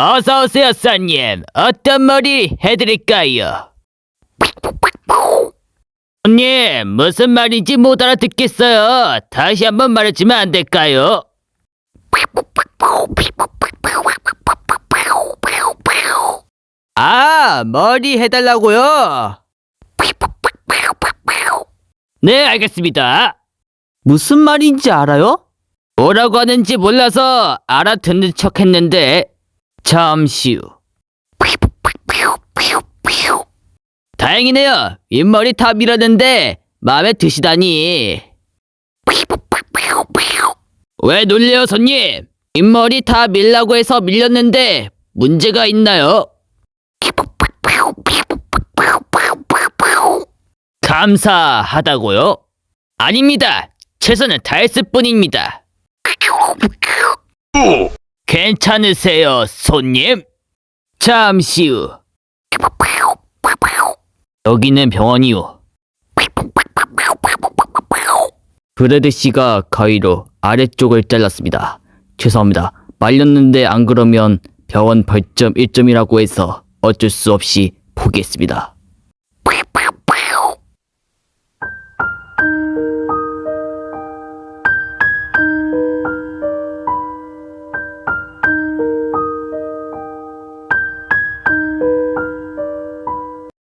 어서 오세요, 손님. 어떤 머리 해드릴까요? 손님, 무슨 말인지 못 알아듣겠어요. 다시 한번 말해주면 안 될까요? 아, 머리 해달라고요? 네, 알겠습니다. 무슨 말인지 알아요? 뭐라고 하는지 몰라서 알아듣는 척 했는데, 잠시 후. 다행이네요. 윗머리 다 밀었는데, 마음에 드시다니. 왜 놀래요, 손님? 윗머리 다 밀라고 해서 밀렸는데, 문제가 있나요? 감사하다고요? 아닙니다. 최선을 다했을 뿐입니다. 괜찮으세요, 손님? 잠시 후. 여기는 병원이요. 브래드 씨가 가위로 아래쪽을 잘랐습니다. 죄송합니다. 말렸는데 안 그러면 병원 벌점 1점이라고 해서 어쩔 수 없이 포기했습니다.